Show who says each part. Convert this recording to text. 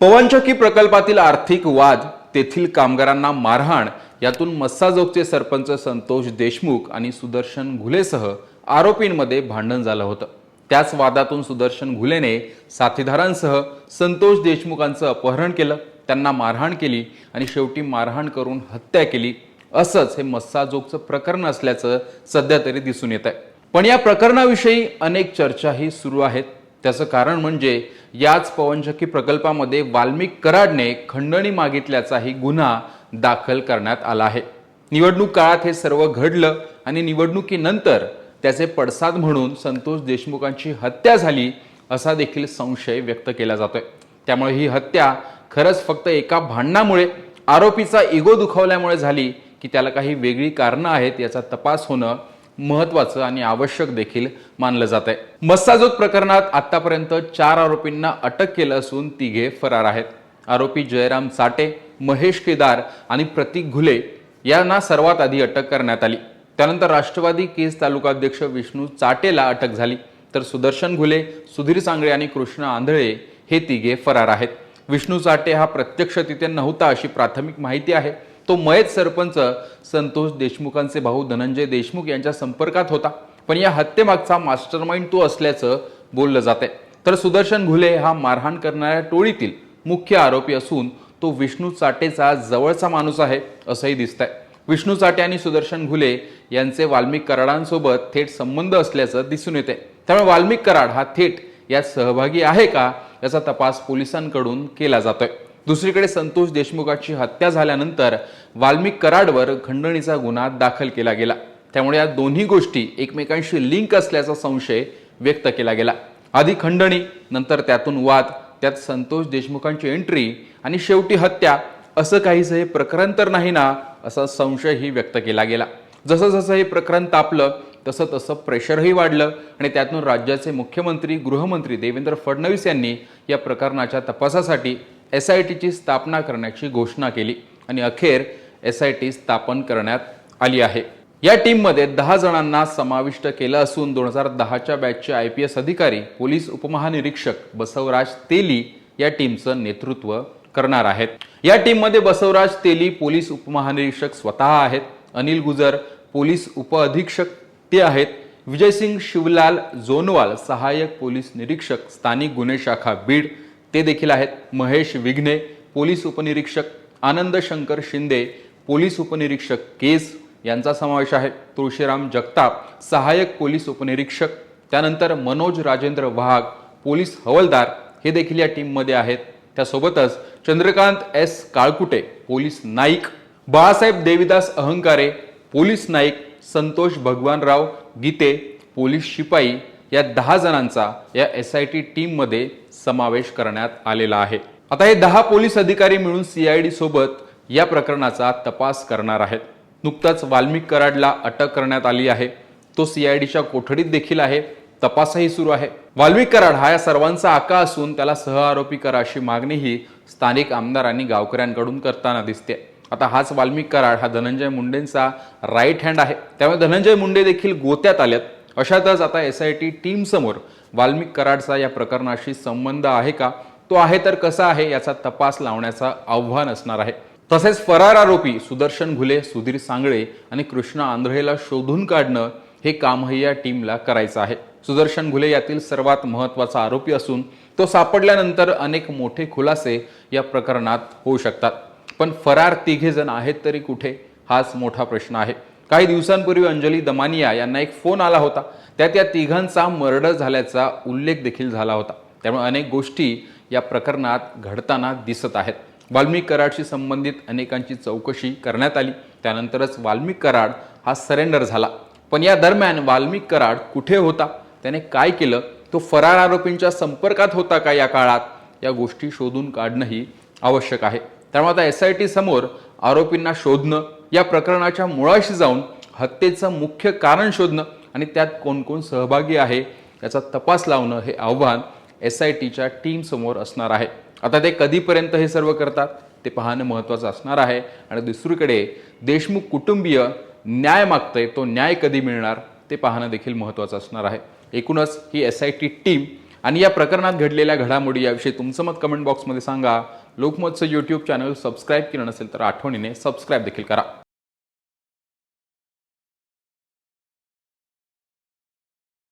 Speaker 1: पवनचक्की प्रकल्पातील आर्थिक वाद तेथील कामगारांना मारहाण यातून मस्साजोगचे सरपंच संतोष देशमुख आणि सुदर्शन घुलेसह आरोपींमध्ये भांडण झालं होतं. त्याच वादातून सुदर्शन घुलेने साथीदारांसह संतोष देशमुखांचं अपहरण केलं त्यांना मारहाण केली आणि शेवटी मारहाण करून हत्या केली. असंच हे मस्साजोगचं प्रकरण असल्याचं सध्या तरी दिसून येत आहे पण या प्रकरणाविषयी अनेक चर्चाही सुरू आहेत. त्याचं कारण म्हणजे याच पवनचक्की प्रकल्पामध्ये वाल्मिक कराडने खंडणी मागितल्याचाही गुन्हा दाखल करण्यात आला आहे. निवडणूक काळात हे सर्व घडलं आणि निवडणुकीनंतर त्याचे पडसाद म्हणून संतोष देशमुखांची हत्या झाली असा देखील संशय व्यक्त केला जातोय. त्यामुळे ही हत्या खरंच फक्त एका भांडणामुळे आरोपीचा इगो दुखावल्यामुळे झाली की त्याला काही वेगळी कारणं आहेत याचा तपास होणं महत्वाचं आणि आवश्यक देखील मानलं जात आहे मस्साजोग प्रकरणात आतापर्यंत चार आरोपींना अटक केलं असून तिघे फरार आहेत. आरोपी जयराम चाटे महेश केदार आणि प्रतीक घुले यांना सर्वात आधी अटक करण्यात आली. त्यानंतर राष्ट्रवादी केस तालुकाध्यक्ष विष्णू चाटेला अटक झाली. तर सुदर्शन घुले सुधीर सांगळे आणि कृष्ण आंधळे हे तिघे फरार आहेत. विष्णू चाटे हा प्रत्यक्ष तिथे नव्हता अशी प्राथमिक माहिती आहे. तो मयत सरपंच संतोष देशमुखांचे भाऊ धनंजय देशमुख यांच्या संपर्कात होता. पण या हत्येमागचा मास्टरमाइंड तो असल्याचं बोललं जाते तर सुदर्शन घुले हा मारहाण करणाऱ्या टोळीतील मुख्य आरोपी असून तो विष्णू चाटेचा जवळचा माणूस आहे असंही दिसतंय. विष्णू चाटे आणि सुदर्शन घुले यांचे वाल्मिक कराडांसोबत थेट संबंध असल्याचं दिसून येते त्यामुळे वाल्मिक कराड हा थेट यात सहभागी आहे का याचा तपास पोलिसांकडून केला जातोय. दुसरीकडे संतोष देशमुखाची हत्या झाल्यानंतर वाल्मिक कराडवर खंडणीचा गुन्हा दाखल केला गेला. त्यामुळे या दोन्ही गोष्टी एकमेकांशी लिंक असल्याचा संशय व्यक्त केला गेला. आधी खंडणी नंतर त्यातून वाद त्यात संतोष देशमुखांची एंट्री आणि शेवटी हत्या असं काहीच हे प्रकरण तर नाही ना असा संशयही व्यक्त केला गेला. जसं जसं हे प्रकरण तापलं तसं तसं प्रेशरही वाढलं आणि त्यातून राज्याचे मुख्यमंत्री गृहमंत्री देवेंद्र फडणवीस यांनी या प्रकरणाच्या तपासासाठी एस आय टीची स्थापना करण्याची घोषणा केली आणि अखेर एस आय टी स्थापन करण्यात आली आहे. या टीममध्ये दहा जणांना समाविष्ट केलं असून दोन हजार दहाच्या बॅचचे आय पी एस अधिकारी पोलीस उपमहानिरीक्षक बसवराज तेली या टीमचं नेतृत्व करणार आहेत. या टीममध्ये बसवराज तेली पोलीस उपमहानिरीक्षक स्वतः आहेत. अनिल गुजर पोलीस उपअधीक्षक ते आहेत. विजयसिंग शिवलाल जोनवाल सहाय्यक पोलीस निरीक्षक स्थानिक गुन्हे शाखा बीड ते देखील आहेत. महेश विघ्ने पोलीस उपनिरीक्षक आनंद शंकर शिंदे पोलीस उपनिरीक्षक केस यांचा समावेश आहे. तुळशीराम जगताप सहाय्यक पोलीस उपनिरीक्षक त्यानंतर मनोज राजेंद्र वाघ पोलीस हवलदार हे देखील या टीममध्ये आहेत. त्यासोबतच Chandrakant S Kalkute police Naik Balasaheb Devidas Ahankare police Naik Santosh Bhagwanrao Gite police शिपाई या दहा जणांचा या एस आय टी टीममध्ये समावेश करण्यात आलेला आहे. आता हे दहा पोलीस अधिकारी मिळून सीआयडी सोबत या प्रकरणाचा तपास करणार आहेत. नुकताच वाल्मिक कराडला अटक करण्यात आली आहे. तो सीआयडीच्या कोठडीत देखील आहे तपासही सुरू आहे. वाल्मिक कराड हा या सर्वांचा आका असून त्याला सहआरोपी करा अशी मागणीही स्थानिक आमदार आणि गावकऱ्यांकडून करताना दिसते. आता हाच वाल्मिक कराड हा धनंजय मुंडेंचा राईट हँड आहे. त्यामुळे धनंजय मुंडे देखील गोत्यात आल्यात अशातच आता एस आय टी टीमसमोर वाल्मिक कराडचा या प्रकरणाशी संबंध आहे का? तो आहे तर कसा आहे याचा तपास लावण्याचा आव्हान असणार आहे. तसेच फरार आरोपी सुदर्शन घुले सुधीर सांगळे आणि कृष्ण आंध्रेला शोधून काढणं हे कामही या टीमला करायचं आहे. सुदर्शन घुले यातील सर्वात महत्त्वाचा आरोपी असून तो सापडल्यानंतर अनेक मोठे खुलासे या प्रकरणात होऊ शकतात. पण फरार तिघे जण आहेत तरी कुठे? हाच मोठा प्रश्न आहे. काही दिवसांपूर्वी अंजली दमानिया यांना एक फोन आला होता. त्यात या तिघांचा मर्डर झाल्याचा उल्लेख देखील झाला होता. त्यामुळे अनेक गोष्टी या प्रकरणात घडताना दिसत आहेत. वाल्मिक कराडशी संबंधित अनेकांची चौकशी करण्यात आली. त्यानंतरच वाल्मिक कराड हा सरेंडर झाला. पण या दरम्यान वाल्मिक कराड कुठे होता? त्याने काय केलं? तो फरार आरोपींच्या संपर्कात होता का या काळात? या गोष्टी शोधून काढणंही आवश्यक आहे. त्यामुळे आता एस आय टी समोर आरोपींना शोधणं या प्रकरणाच्या मुळाशी जाऊन हत्येचं मुख्य कारण शोधणं आणि त्यात कोण कोण सहभागी आहे याचा तपास लावणं हे आव्हान एस आय टीच्या टीमसमोर असणार आहे. आता ते कधीपर्यंत हे सर्व करतात ते पाहणं महत्त्वाचं असणार आहे. आणि दुसरीकडे देशमुख कुटुंबीय न्याय मागतंय तो न्याय कधी मिळणार ते पाहणं देखील महत्त्वाचं असणार आहे. एकूणच ही एस आय टी टीम आणि या प्रकरणात घडलेल्या घडामोडी याविषयी तुमचं मत कमेंट बॉक्समध्ये सांगा. लोकमतचं यूट्यूब चॅनल सबस्क्राईब केलं नसेल तर आठवणीने सबस्क्राईब देखील करा.